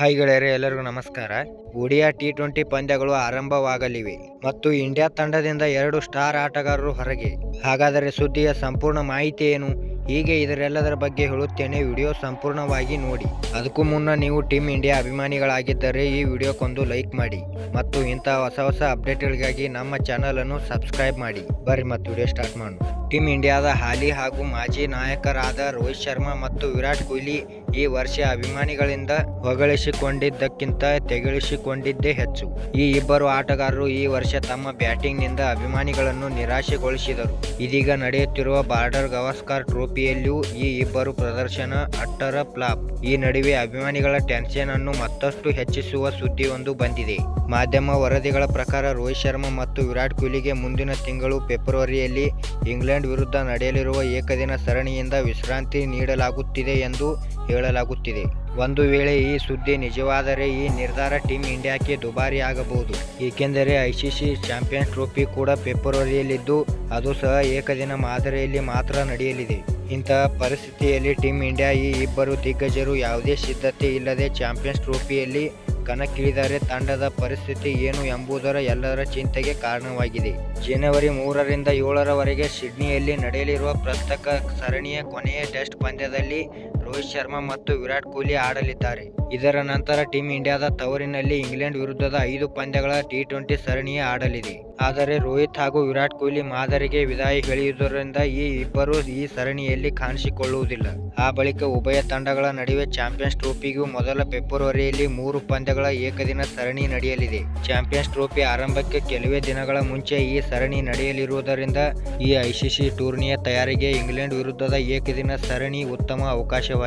Hi ಗೆಳೆಯರೆ, ಎಲ್ಲರಿಗೂ ನಮಸ್ಕಾರ. ಒಡಿಯಾ ಟಿ ಟ್ವೆಂಟಿ ಪಂದ್ಯಗಳು ಆರಂಭವಾಗಲಿವೆ ಮತ್ತು ಇಂಡಿಯಾ ತಂಡದಿಂದ ಎರಡು ಸ್ಟಾರ್ ಆಟಗಾರರು ಹೊರಗೆ. ಹಾಗಾದರೆ ಸುದ್ದಿಯ ಸಂಪೂರ್ಣ ಮಾಹಿತಿ ಏನು? ಹೀಗೆ ಇದರೆಲ್ಲದರ ಬಗ್ಗೆ ಹೇಳುತ್ತೇನೆ. ವಿಡಿಯೋ ಸಂಪೂರ್ಣವಾಗಿ ನೋಡಿ. ಅದಕ್ಕೂ ಮುನ್ನ ನೀವು ಟೀಮ್ ಇಂಡಿಯಾ ಅಭಿಮಾನಿಗಳಾಗಿದ್ದರೆ ಈ ವಿಡಿಯೋಕ್ಕೊಂದು ಲೈಕ್ ಮಾಡಿ ಮತ್ತು ಇಂತಹ ಹೊಸ ಹೊಸ ಅಪ್ಡೇಟ್ಗಳಿಗಾಗಿ ನಮ್ಮ ಚಾನಲನ್ನು ಸಬ್ಸ್ಕ್ರೈಬ್ ಮಾಡಿ. ಬರ್ರಿ ಮತ್ತು ವಿಡಿಯೋ ಸ್ಟಾರ್ಟ್ ಮಾಡೋಣ. ಟೀಮ್ ಇಂಡಿಯಾದ ಹಾಲಿ ಹಾಗೂ ಮಾಜಿ ನಾಯಕರಾದ ರೋಹಿತ್ ಶರ್ಮಾ ಮತ್ತು ವಿರಾಟ್ ಕೊಹ್ಲಿ ಈ ವರ್ಷ ಅಭಿಮಾನಿಗಳಿಂದ ಹೊಗಳಿಸಿಕೊಂಡಿದ್ದಕ್ಕಿಂತ ತೆಗಳಿಸಿಕೊಂಡಿದ್ದೇ ಹೆಚ್ಚು. ಈ ಇಬ್ಬರು ಆಟಗಾರರು ಈ ವರ್ಷ ತಮ್ಮ ಬ್ಯಾಟಿಂಗ್ನಿಂದ ಅಭಿಮಾನಿಗಳನ್ನು ನಿರಾಶೆಗೊಳಿಸಿದರು. ಇದೀಗ ನಡೆಯುತ್ತಿರುವ ಬಾರ್ಡರ್ ಗವಾಸ್ಕರ್ ಟ್ರೋಫಿಯಲ್ಲಿಯೂ ಈ ಇಬ್ಬರು ಪ್ರದರ್ಶನ ಅಟ್ಟರ ಫ್ಲಾಪ್. ಈ ನಡುವೆ ಅಭಿಮಾನಿಗಳ ಟೆನ್ಷನ್ ಅನ್ನು ಮತ್ತಷ್ಟು ಹೆಚ್ಚಿಸುವ ಸುದ್ದಿಯೊಂದು ಬಂದಿದೆ. ಮಾಧ್ಯಮ ವರದಿಗಳ ಪ್ರಕಾರ ರೋಹಿತ್ ಶರ್ಮಾ ಮತ್ತು ವಿರಾಟ್ ಕೊಹ್ಲಿಗೆ ಮುಂದಿನ ತಿಂಗಳು ಫೆಬ್ರವರಿಯಲ್ಲಿ ಇಂಗ್ಲೆಂಡ್ ವಿರುದ್ಧ ನಡೆಯಲಿರುವ ಏಕದಿನ ಸರಣಿಯಿಂದ ವಿಶ್ರಾಂತಿ ನೀಡಲಾಗುತ್ತಿದೆ ಎಂದು ಹೇಳಲಾಗುತ್ತಿದೆ. ಒಂದು ವೇಳೆ ಈ ಸುದ್ದಿ ನಿಜವಾದರೆ ಈ ನಿರ್ಧಾರ ಟೀಮ್ ಇಂಡಿಯಾಕ್ಕೆ ದುಬಾರಿಯಾಗಬಹುದು. ಏಕೆಂದರೆ ಐಸಿಸಿ ಚಾಂಪಿಯನ್ಸ್ ಟ್ರೋಫಿ ಕೂಡ ಫೆಬ್ರವರಿಯಲ್ಲಿದ್ದು, ಅದು ಸಹ ಏಕದಿನ ಮಾದರಿಯಲ್ಲಿ ಮಾತ್ರ ನಡೆಯಲಿದೆ. ಇಂತಹ ಪರಿಸ್ಥಿತಿಯಲ್ಲಿ ಟೀಮ್ ಇಂಡಿಯಾ ಈ ಇಬ್ಬರು ದಿಗ್ಗಜರು ಯಾವುದೇ ಸಿದ್ಧತೆ ಇಲ್ಲದೆ ಚಾಂಪಿಯನ್ಸ್ ಟ್ರೋಫಿಯಲ್ಲಿ ಕಣಕ್ಕಿಳಿದರೆ ತಂಡದ ಪರಿಸ್ಥಿತಿ ಏನು ಎಂಬುದರ ಎಲ್ಲರ ಚಿಂತೆಗೆ ಕಾರಣವಾಗಿದೆ. ಜನವರಿ ಮೂರರಿಂದ ಏಳರವರೆಗೆ ಸಿಡ್ನಿಯಲ್ಲಿ ನಡೆಯಲಿರುವ ಪ್ರಸಕ್ತ ಸರಣಿಯ ಕೊನೆಯ ಟೆಸ್ಟ್ ಪಂದ್ಯದಲ್ಲಿ ರೋಹಿತ್ ಶರ್ಮಾ ಮತ್ತು ವಿರಾಟ್ ಕೊಹ್ಲಿ ಆಡಲಿದ್ದಾರೆ. ಇದರ ನಂತರ ಟೀಂ ಇಂಡಿಯಾದ ತವರಿನಲ್ಲಿ ಇಂಗ್ಲೆಂಡ್ ವಿರುದ್ಧದ ಐದು ಪಂದ್ಯಗಳ ಟಿ ಟ್ವೆಂಟಿ ಸರಣಿಯ ಆಡಲಿದೆ. ಆದರೆ ರೋಹಿತ್ ಹಾಗೂ ವಿರಾಟ್ ಕೊಹ್ಲಿ ಮಾದರಿಗೆ ವಿದಾಯ ಹೇಳಿರುವುದರಿಂದ ಈ ಇಬ್ಬರು ಈ ಸರಣಿಯಲ್ಲಿ ಕಾಣಿಸಿಕೊಳ್ಳುವುದಿಲ್ಲ. ಆ ಬಳಿಕ ಉಭಯ ತಂಡಗಳ ನಡುವೆ ಚಾಂಪಿಯನ್ಸ್ ಟ್ರೋಫಿಗೂ ಮೊದಲ ಫೆಬ್ರವರಿಯಲ್ಲಿ ಮೂರು ಪಂದ್ಯಗಳ ಏಕದಿನ ಸರಣಿ ನಡೆಯಲಿದೆ. ಚಾಂಪಿಯನ್ಸ್ ಟ್ರೋಫಿ ಆರಂಭಕ್ಕೆ ಕೆಲವೇ ದಿನಗಳ ಮುಂಚೆ ಈ ಸರಣಿ ನಡೆಯಲಿರುವುದರಿಂದ ಈ ಐಸಿಸಿ ಟೂರ್ನಿಯ ತಯಾರಿಗೆ ಇಂಗ್ಲೆಂಡ್ ವಿರುದ್ಧದ ಏಕದಿನ ಸರಣಿ ಉತ್ತಮ ಅವಕಾಶವಾಗಿದೆ.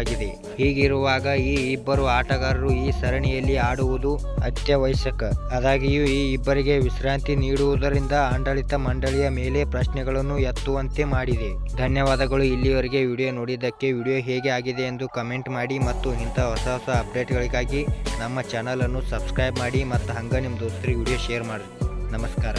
ಹೀಗಿರುವಾಗ ಈ ಇಬ್ಬರು ಆಟಗಾರರು ಈ ಸರಣಿಯಲ್ಲಿ ಆಡುವುದು ಅತ್ಯವಶ್ಯಕ. ಆದಾಗಿಯೂ ಈ ಇಬ್ಬರಿಗೆ ವಿಶ್ರಾಂತಿ ನೀಡುವುದರಿಂದ ಆಡಳಿತ ಮಂಡಳಿಯ ಮೇಲೆ ಪ್ರಶ್ನೆಗಳನ್ನು ಎತ್ತುವಂತೆ ಮಾಡಿದೆ. ಧನ್ಯವಾದಗಳು. ಇಲ್ಲಿಯವರೆಗೆ ವಿಡಿಯೋ ನೋಡಿದ್ದಕ್ಕೆ ವಿಡಿಯೋ ಹೇಗೆ ಆಗಿದೆ ಎಂದು ಕಮೆಂಟ್ ಮಾಡಿ ಮತ್ತು ಇಂಥ ಹೊಸ ಹೊಸ ಅಪ್ಡೇಟ್ಗಳಿಗಾಗಿ ನಮ್ಮ ಚಾನಲನ್ನು ಸಬ್ಸ್ಕ್ರೈಬ್ ಮಾಡಿ ಮತ್ತು ಹಂಗೆ ನಿಮ್ಮ ದೋಸ್ತರಿಗೆ ವಿಡಿಯೋ ಶೇರ್ ಮಾಡಿ ನಮಸ್ಕಾರ.